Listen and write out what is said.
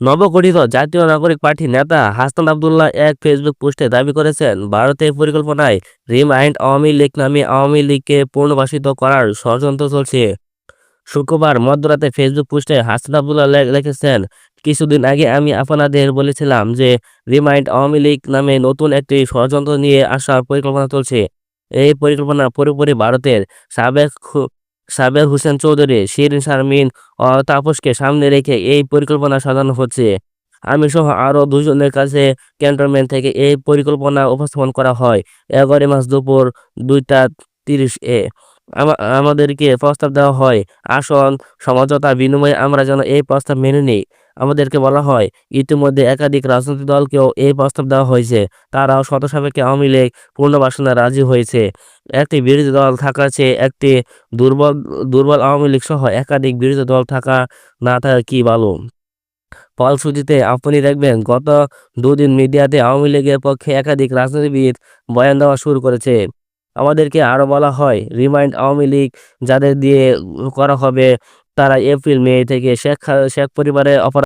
নবগঠিত জাতীয় নাগরিক পার্টির নেতা হাসান আবদুল্লাহ এক ফেসবুক পোস্টে দাবি করেছেন ভারতের পরিকল্পনায় রিমাইন্ড আওয়ামী লীগ নামে আওয়ামী লীগকে পুনর্বাসিত করার ষড়যন্ত্র চলছে। শুক্রবার মধ্যরাতে ফেসবুক পোস্টে হাসান আবদুল্লাহ লিখেছেন, কিছুদিন আগে আমি আপনাদের বলেছিলাম যে রিমাইন্ড আওয়ামী লীগ নামে নতুন একটি ষড়যন্ত্র নিয়ে আসার পরিকল্পনা চলছে। এই পরিকল্পনা পুরোপুরি ভারতের সাবেক সাবের হোসেন চৌধুরী, শিরিন শারমিন ও তাপসকে সামনে রেখে এই পরিকল্পনা সাজানো হচ্ছে। আমি সহ আরও দুজনের কাছে ক্যান্টনমেন্ট থেকে এই পরিকল্পনা উপস্থাপন করা হয়। এগারোই মাস দুপুর দুইটা তিরিশ এ। আমাদেরকে প্রস্তাব দেওয়া হয়, আসন, সমঝোতা, বিনিময়ে আমরা যেন এই প্রস্তাব মেনে নিই। আমাদেরকে বলা হয়। ইতিমধ্যে একাধিক রাজনৈতিক দলকেও এই প্রস্তাব দেওয়া হয়েছে। তারাও শত সাপেক্ষে আওয়ামী লীগ পুনর্বাসনে রাজি হয়েছে। একটি বিরোধী দল থাকা চেয়ে একটি দুর্বল দুর্বল আওয়ামী লীগ সহ একাধিক বিরোধী দল থাকা না থাকা কি ভালো? ফলশ্রুতিতে আপনি দেখবেন গত দুদিন মিডিয়াতে আওয়ামী লীগের পক্ষে একাধিক রাজনীতিবিদ বয়ান দেওয়া শুরু করেছে। আমাদেরকে আরও বলা হয়, রিমাইন্ড আওয়ামী লীগ যাদের দিয়ে করা হবে, তারা এপ্রিল, মে থেকে শেখ শেখ পরিবারের অপরাধ